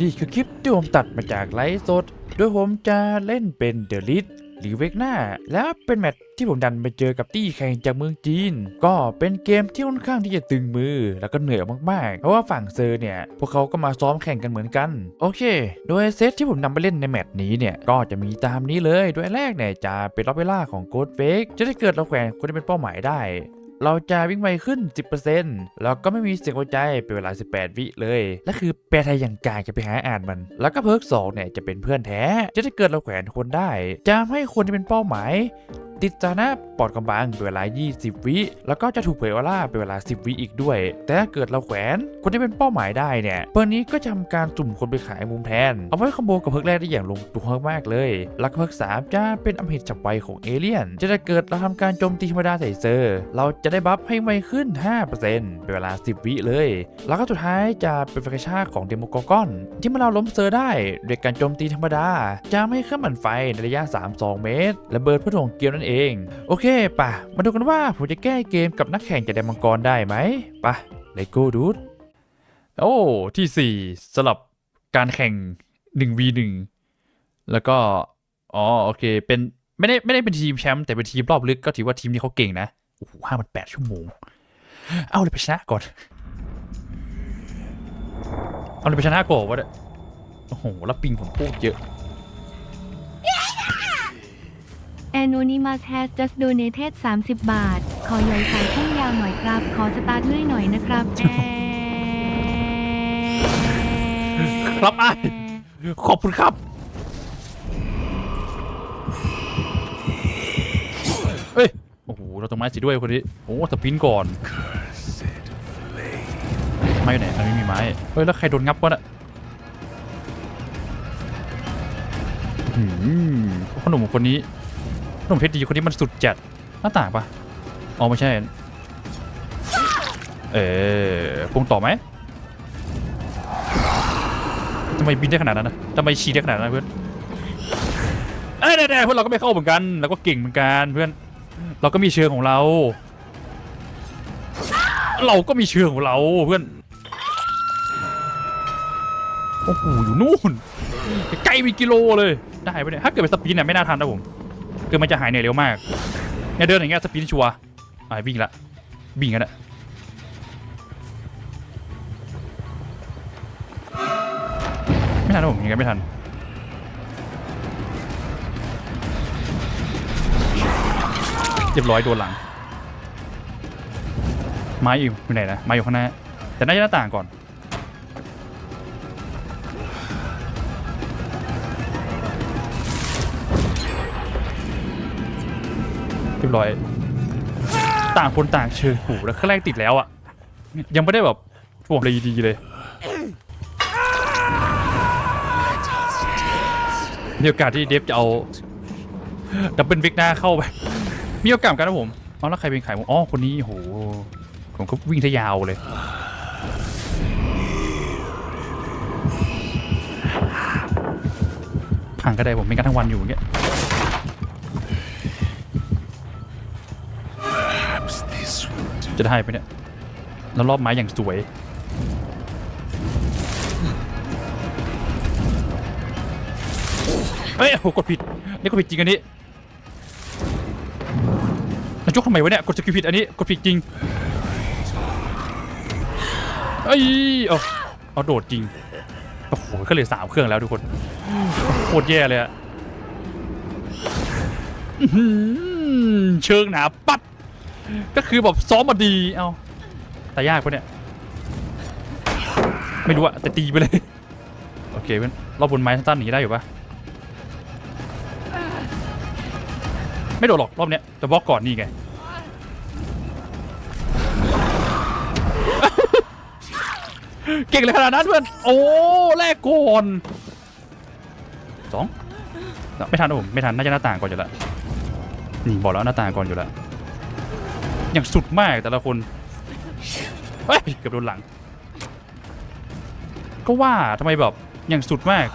นี่คือคลิปที่ผมตัดมาจากไลฟ์สด โดยผมจะเล่นเป็นเดอะลิทหรือเวกหน้า แล้วเป็นแมตช์ที่ผมดันไปเจอกับตี้แข่งจากเมืองจีน ก็เป็นเกมที่ค่อนข้างที่จะตึงมือแล้วก็เหนื่อยมากๆ เพราะว่าฝั่งเซอร์เนี่ย พวกเขาก็มาซ้อมแข่งกันเหมือนกัน โอเค โดยเซตที่ผมนำไปเล่นในแมตช์นี้เนี่ย ก็จะมีตามนี้เลย โดยแรกเนี่ยจะเป็นล็อบเวล่าของโกดเฟกจะได้เกิดเราแขวนคนที่เป็นเป้าหมายได้ เราจะวิ่งไวขึ้น 10%แล้วก็ไม่มีเสียงหัวใจเป็นเวลา 18 วิเลย และคือแปลไทยอย่างกายจะไปหาอ่านมัน แล้วก็เพิร์กสองเนี่ยจะเป็นเพื่อนแท้ จะได้เกิดเราแขวนคนได้ จะให้คนที่เป็นเป้าหมาย ติดสถานะปลอดกำบังเป็นเวลา 20 วิ แล้วก็จะถูกเผยออร่าเป็นเวลา 10 วิอีกด้วย แต่ถ้าเกิดเราแขวนคนที่เป็นเป้าหมายได้เนี่ยเปิร์นี้ก็จะทำการจุ่มคนไปขายมุมแทน เอาไว้คอมโบกับเพิร์กแรกได้อย่างลงตัวมากเลย แล้วก็เพิร์กสามจะเป็นอำเหตุฉับไวของเอเลี่ยน จะได้เกิดเราทำการโจมตีธรรมดาใส่เซอร์ เราจะได้บัฟให้ไวขึ้น 5%เป็นเวลา 10 วิเลย แล้วก็สุดท้ายจะเป็นฟังก์ชันของเดโมกอกอน ที่มันเราล้มเซอร์ได้โดยการโจมตีธรรมดา จะไม่เครื่องปั่นไฟในระยะ 3-2 เมตร และเบิร์ดเพื่อถ่วงเกมนั่นเองโอเคป่ะ มาดูกันว่าผมจะแก้เกมกับนักแข่งจากแดนมังกรได้ไหมป่ะเลโก้ดูดโอ้ที่ 4สำหรับการแข่ง 1v1 แล้วก็ อ๋อ โอเค เป็นไม่ได้ไม่ได้เป็นทีมแชมป์แต่เป็นทีมรอบลึกก็ถือว่าทีมนี้เขาเก่งนะโอ้โหห้ามันแปดชั่วโมง เอาเลยไปชนะก่อน เอาเลยไปชนะก่อนวะเนี่ยโอ้โห แล้วปิงผมโคตรเยอะ Anonymous has just donated 30 บาท ขอหย่อยสายพุ่งยาวหน่อยครับ ขอสตาร์ทเรื่อยหน่อยนะครับแอครับไอ้ายขอบคุณครับ เฮ้ย โอ้โห เราต้องไม้สีด้วยคนนี้ โอ้สปินก่อน ไม้อยู่ไหนมันไม่มีไม้ เฮ้ย แล้วใครโดนงับวะน่ะหืมขนมคนนี้ ขนมเพชรดีคนนี้มันสุดจัดหน้าต่างปะอ๋อไม่ใช่ เออปรุงต่อไหมทำไมบินได้ขนาดนั้นนะทำไมชี้ได้ขนาดนั้นเพื่อนเอ้ยได้ๆเพื่อนเราก็ไม่เข้าเหมือนกันเราก็เก่งเหมือนกันเพื่อน เราก็มีเชิงของเรา เราก็มีเชิงของเราเพื่อนโอ้โหอยู่นู่นไกลไปกิโลเลยได้ปะเนี่ยถ้าเกิดเป็นสปีดเนี่ยไม่น่าทันนะผม คือมันจะหายเหนื่อยเร็วมากเนี่ยเดินอย่างเงี้ยสปีดชัวร์อะวิ่งละวิ่งกันอะไม่ทันผมยังไงไม่ทันเรียบร้อยโดนหลังไม้อยู่อยู่ไหนนะไม้อยู่ข้างหน้าแต่น่าจะหน้าต่างก่อน รียบร้อย ต่างคนต่างเชิญหูแล้วเครื่องแรกติดแล้วอะ ยังไม่ได้แบบถ่วงเลยดีๆเลย มีโอกาสที่เดฟจะเอาดับเบิลวิกหน้าเข้าไป มีโอกาสกันนะผมเอแล้วใครเป็นขายผมอ๋อคนนี้โหผมก็วิ่งทะยาวเลยพังก็ได้ผมเป็นกันทั้งวันอยู่อย่างเงี้ย จะได้ไปเนี่ย แล้วรอบไม้อย่างสวย เฮ้ยโอ้โหกดผิด นี่กดผิดจริงอันนี้แล้วยกทำไมวะเนี่ย กดสกิลผิดอันนี้ กดผิดจริงเอ้ยเอาเอาโดดจริง โอ้โหก็เหลยสามเครื่องแล้วทุกคนโคตรแย่เลยอะเชิงหนาปัด ก็คือแบบซ้อมมาดีเอาแต่ยากปะเนี่ย ไม่รู้อะแต่ตีไปเลย โอเคเพื่อนรอบบนไม้สั้นๆหนีได้อยู่ปะไม่โดดหรอกรอบเนี้ยแต่บล็อกก่อนนี่ไงเก่งเลยขนาดนั้นเพื่อน โอ้แลกก่อนสองไม่ทันผมไม่ทันน่าจะหน้าต่างก่อนอยู่แล้วนี่บอกแล้วหน้าต่างก่อนอยู่แล้ว อย่างสุดมากแต่ละคนเฮ้ยเกือบโดนหลัง ก็ว่าทำไมแบบอย่างสุดมาก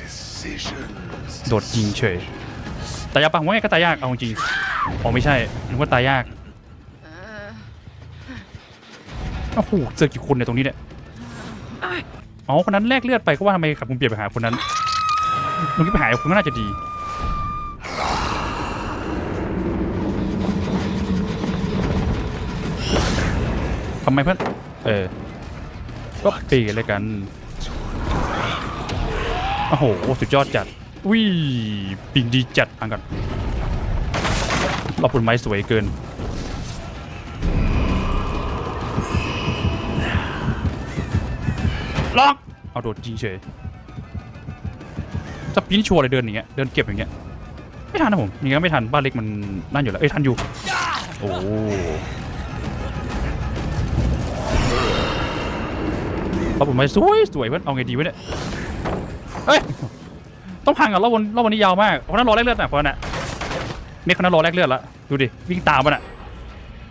Decisions. โดดยิงเฉยตายยากปะว่าไงก็ตายยากเอาจริงอ๋อไม่ใช่นึกว่าตายยากโอ้โหเจอกี่คนในยตรงนี้เนี่ยอ๋อคนนั้นแลกเลือดไปก็ว่าทำไมขับผมเปลี่ยนไปหาคนนั้นลุงที่ไปหาคนก็น่าจะดี ทำไมเพื่อน เออ ก็ปีกันเลยกัน โอ้โห สุดยอดจัดวิปิงดีจัดอังกันรอบผลไม้สวยเกิน ล็อก เอาโดดจริงเฉยสปีนชัวร์เลยเดินอย่างเงี้ย เดินเก็บอย่างเงี้ย ไม่ทันนะผมยังไงก็ไม่ทัน บ้านเล็กมันนั่นอยู่แล้ว เอ้ยทันอยู่ โอ้ เอาผมไปสวยสวยเพื่อนเอาไงดีวะเนี่ยเฮ้ยต้องพังอะรอบวันรอบวันนี้ยาวมากคนนั้นรอแลกเลือดน่ะคนนั้นเนี่ยคนนั้นรอแลกเลือดละดูดิวิ่งตามมันอะ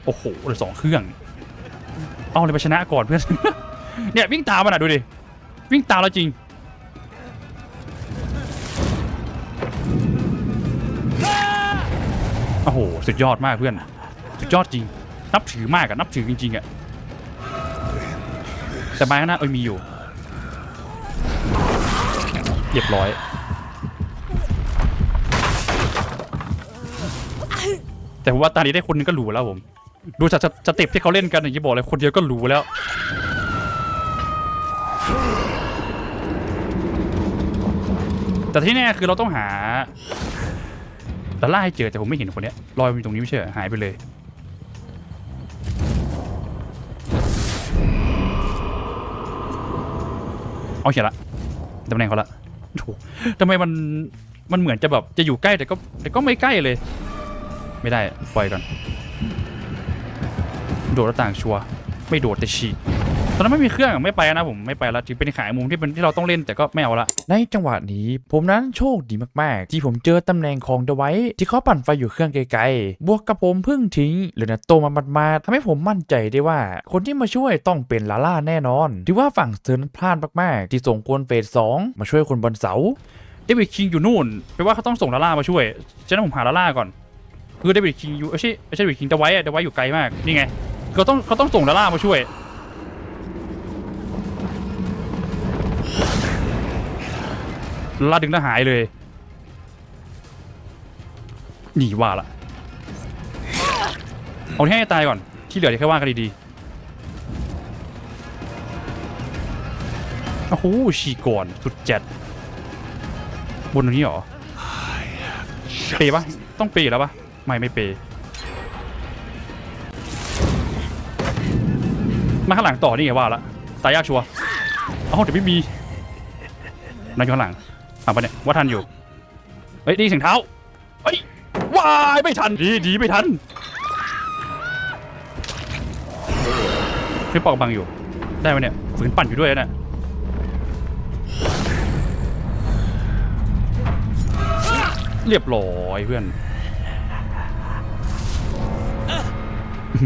โอ้โหเหลือสองเครื่อง เอาเลยไปชนะก่อนเพื่อนเนี่ยวิ่งตามมันอะดูดิวิ่งตามแล้วจริงโอ้โหสุดยอดมากเพื่อนสุดยอดจริง นับถือมากอะนับถือจริงๆอะ แต่ไม้ข้างหน้าเอ้ยมีอยู่เรียบร้อย แต่ว่าตอนนี้ได้คนนึงก็รู้แล้วผม ดูจากสเต็ปที่เขาเล่นกันอย่างที่บอกเลยคนเดียวก็รู้แล้วแต่ที่แน่คือเราต้องหาแต่ล่าให้เจอแต่ผมไม่เห็นคนเนี้ยลอยอยู่ตรงนี้ไม่ใช่เหรอหายไปเลย เอาเขียนละตำแหน่งเขาละโถทำไมมันมันเหมือนจะแบบจะอยู่ใกล้แต่ก็แต่ก็ไม่ใกล้เลย ไม่ได้ปล่อยก่อน โดดหน้าต่างชัวร์ไม่โดดแต่ฉีก ตอนนั้นไม่มีเครื่องไม่ไปนะผมไม่ไปละถือเป็นขายมุมที่เป็นที่เราต้องเล่นแต่ก็ไม่เอาละในจังหวะนี้ผมนั้นโชคดีมากๆ ที่ผมเจอตำแหน่งของเดไว้ที่เขาปั่นไฟอยู่เครื่องไกลๆ บวกกับผมเพิ่งทิ้งเลนาโตมามาๆทำให้ผมมั่นใจได้ว่า คนที่มาช่วยต้องเป็นลาล่าแน่นอนที่ว่าฝั่งเซอร์นั้นพลาดมากๆ ที่ส่งกวนเฟสสองมาช่วยคนบนเสาเดวิดคิงอยู่นู่นแปลว่าเขาต้องส่งลาล่ามาช่วยฉะนั้นผมหาลาล่าก่อนคือเดวิดคิงอยู่ไม่ใช่ไม่ใช่เดวิดคิงเดไว้อะเดไว้อยู่ไกลมากนี่ไงเขาต้องเขาต้องส่งลาล่ามาช่วย ลาดึงแล้วหายเลยหนีว่าละเอาที่ให้ตายก่อนที่เหลือเดี๋ยวแค่ว่ากันดีๆโอ้โหฉีก่อนสุดเจัดบนตรงนี้เหรอเปย์ปะต้องเปย์แล้วปะไม่ไม่เปย์มาข้างหลังต่อนี่ไงว่าละตายยากชัวร์เอ้าเดี๋ยวไม่มีนั่นอยู่ข้างหลัง ถามปะเนี่ยว่าทันอยู่เฮ้ยด้ยินเสียงเท้าเฮ้ยวายไม่ทันดีดีไม่ทันคลิปปอกบังอยู่ได้ไหมเนี่ยฝืนปั่นอยู่ด้วยนะเนี่ยเรียบร้อยเพื่อน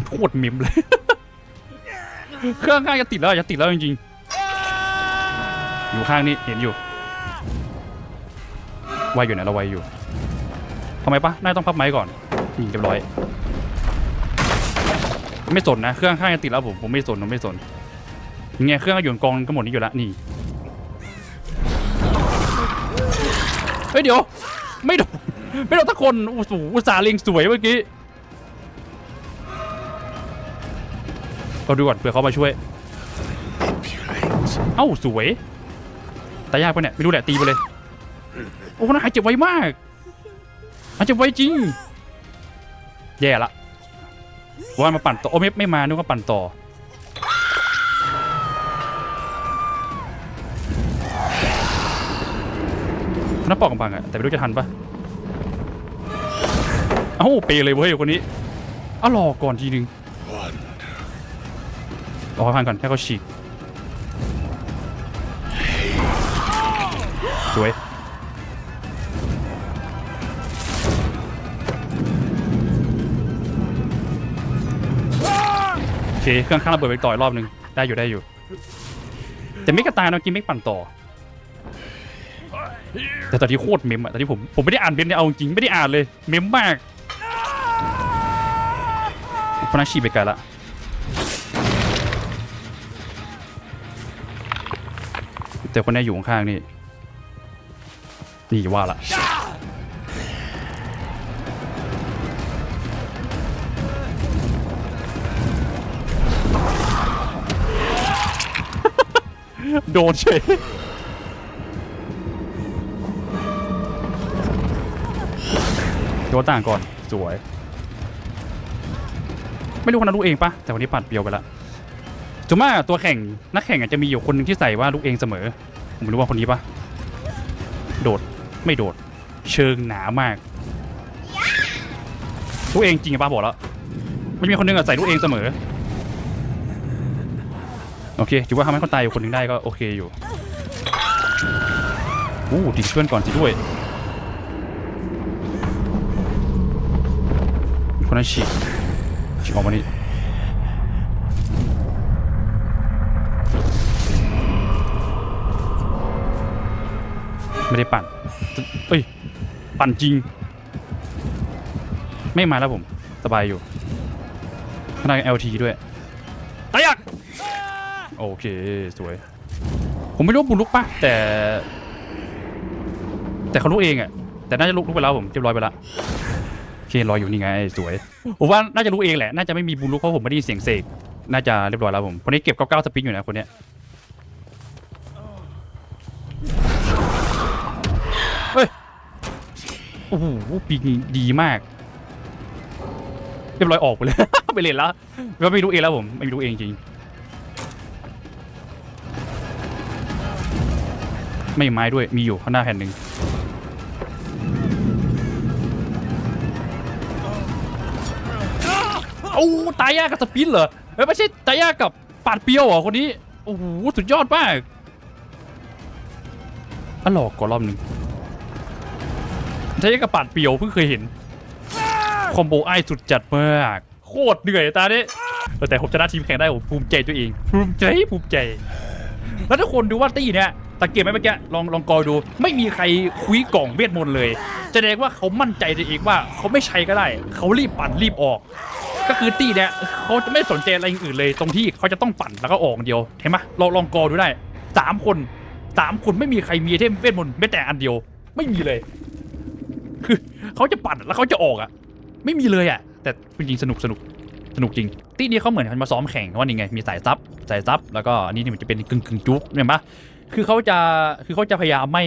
โคตรมิมเลย เครื่องข้างจะติดแล้วจะติดแล้วจริงๆ อยู่ข้างนี้เห็นอยู่ ไวอยู่นะเราไวอยู่ทำไมปะน่าต้องพับไม้ก่อนยิงเรียบร้อย ไม่สนนะ เครื่องข้างจะติดแล้วผมผมไม่สนผมไม่สนยังไงเครื่องก็อยู่กองก็หมดนี้อยู่ล้วนี่เฮ้ยเดี๋ยวไม่โดนไม่โดนทักคนโอ้โหอุตสาห์เล็งสวยเมื่อกี้เราดูก่อนเผื่อเขามาช่วย เอ้าสวยตายยากปะเนี่ยไม่รู้แหละตีไปเลย โอ้คนนั้นหายเจ็บไวมากหายเจ็บไวจริง แย่ละว่ามาปั่นต่อ โอ้ไม่ไม่มานึกว่าปั่นต่อคนนั้นปอกกำบังอะแต่ไม่รู้จะทันปะเอ้าเปเลยเว้ยคนนี้อ้ารอก่อนทีนึงรอพันก่อนให้เขาฉีกสวย เคเครื่องข้างระเบิดไปต่อยรอบหนึ่งได้อยู่ได้อยู่ แต่ไม่กระตายนะกินไม่ปั่นต่อ แต่ตอนที่โคตรเมมอะตอนที่ผมผมไม่ได้อ่านเมมเนี่ยเอาจริงไม่ได้อ่านเลยเมมมากคนนั้นฉีไปไกลละแต่คนนี้อยู่ข้างๆนี่นี่ว่าละ โดนเฉยโดนต่างก่อนสวย ไม่รู้คนนั้นลูกเองปะแต่วันนี้ปัดเปียวไปละจุม่าตัวแข่งนักแข่งอาจจะมีอยู่คนหนึ่งที่ใส่ว่าลูกเองเสมอ ผมไม่รู้ว่าคนนี้ปะโดดไม่โดด เชิงหนามากลูกเองจริงอะป้าบอกแล้วมันมีคนหนึงอะใส่ลูกเองเสมอ โอเคถือว่าทำให้คนตายอยู่คนหนึ่งได้ก็โอเคอยู่อู้ดิเพื่อนก่อนสิด้วย คนนั้นฉีกฉีกออกมานี่ไม่ได้ปั่น เอ้ย ปั่นจริง ไม่มาแล้วผม สบายอยู่ขนาด LT ด้วย โอเค สวย ผมไม่รู้ว่าบุญลุกปะแต่ แต่เขาลุกเองอะแต่น่าจะลุกลุกไปแล้วผมเรียบร้อยไปละโอเครออยู่นี่ไง สวยผมว่าน่าจะรู้เองแหละน่าจะไม่มีบุญลุกเพราะผมไม่ได้ยินเสียงเสกน่าจะเรียบร้อยแล้วผมคนนี้เก็บเก้าเก้าสปินอยู่นะคนเนี้ยเฮ้ยโอ้โหปีกนี้ดีมากเรียบร้อยออกไปเลย ไปเล่นแล้วไม่รู้เองแล้วผมไม่รู้เองจริง ไม่ไม้ด้วยมีอยู่ข้างหน้าแผ่นหนึ่งโอ้ตายยากกับสปินเหรอเอ้ไม่ใช่ตายยากกับปาดเปียวเหรอคนนี้โอ้โหสุดยอดมากอะหลอกก่อนรอบหนึ่งตายยากกับปาดเปียวเพิ่งเคยเห็นคอมโบไอสุดจัดมากโคตรเหนื่อยตาเนี้เออแต่ผมชนะทีมแข่งได้ผมภูมิใจตัวเองภูมิใจภูมิใจ แล้วทุกคนดูว่าตี้เนี่ย สังเกตไหมเมื่อกี้ลองลองกอยดู ไม่มีใครคุยกล่องเวทมนต์เลยแสดงว่าเขามั่นใจตัวเองว่าเขาไม่ใช้ก็ได้ เขารีบปั่นรีบออก ก็คือตี้เนี่ยเขาจะไม่สนใจอะไรอื่นเลย ตรงที่เขาจะต้องปั่นแล้วก็ออกเดียวเห็นไหมลองลองกอดูได้สามคนสามคนไม่มีใครมีเทมเวทมนต์แม้แต่อันเดียว ไม่มีเลย คือเขาจะปั่นแล้วเขาจะออกอะ ไม่มีเลยอะ แต่จริงสนุกสนุกสนุกจริง ตีนี้เขาเหมือนมาซ้อมแข่งว่านี่ไงมีสายซับสายซับแล้วก็อันนี่มันจะเป็นกึ่งกึ่งจุ๊บเห็นปะ คือเขาจะคือเขาจะพยายามไม่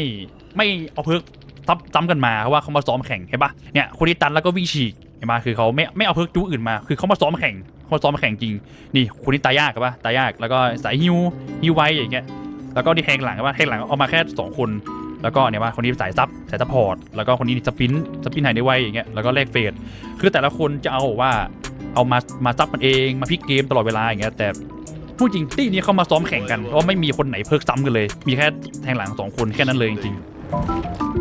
ไม่เอาเพิร์กซับซ้ำกันมาเพราะว่าเขามาซ้อมแข่งเห็นปะเนี่ยคนนี้ตันแล้วก็วิ่งฉีกเห็นปะคือเขาไม่ไม่เอาเพิร์กจุ๊อื่นมา คือเขามาซ้อมแข่งเขาซ้อมแข่งจริงนี่คนนี้ตายยากกับปะตายยากแล้วก็สายฮิวฮิวไวอย่างเงี้ยแล้วก็ที่แทงหลังกับปะแทงหลังเอามาแค่สองคน แล้วก็เนี่ยว่าคนนี้สายซับสายซัพพอร์ตแล้วก็คนนี้สปินสปินหายได้ไวอย่างเงี้ยแล้วก็แลกเฟดคือแต่ละคนจะเอาว่าเอามามาซับมันเองมาพลิกเกมตลอดเวลาอย่างเงี้ยแต่ พูดจริงที่นี้เขามาซ้อมแข่งกันเพราะไม่มีคนไหนเพิกซ้ำกันเลย มีแค่แทงหลังสองคนแค่นั้นเลยจริงๆ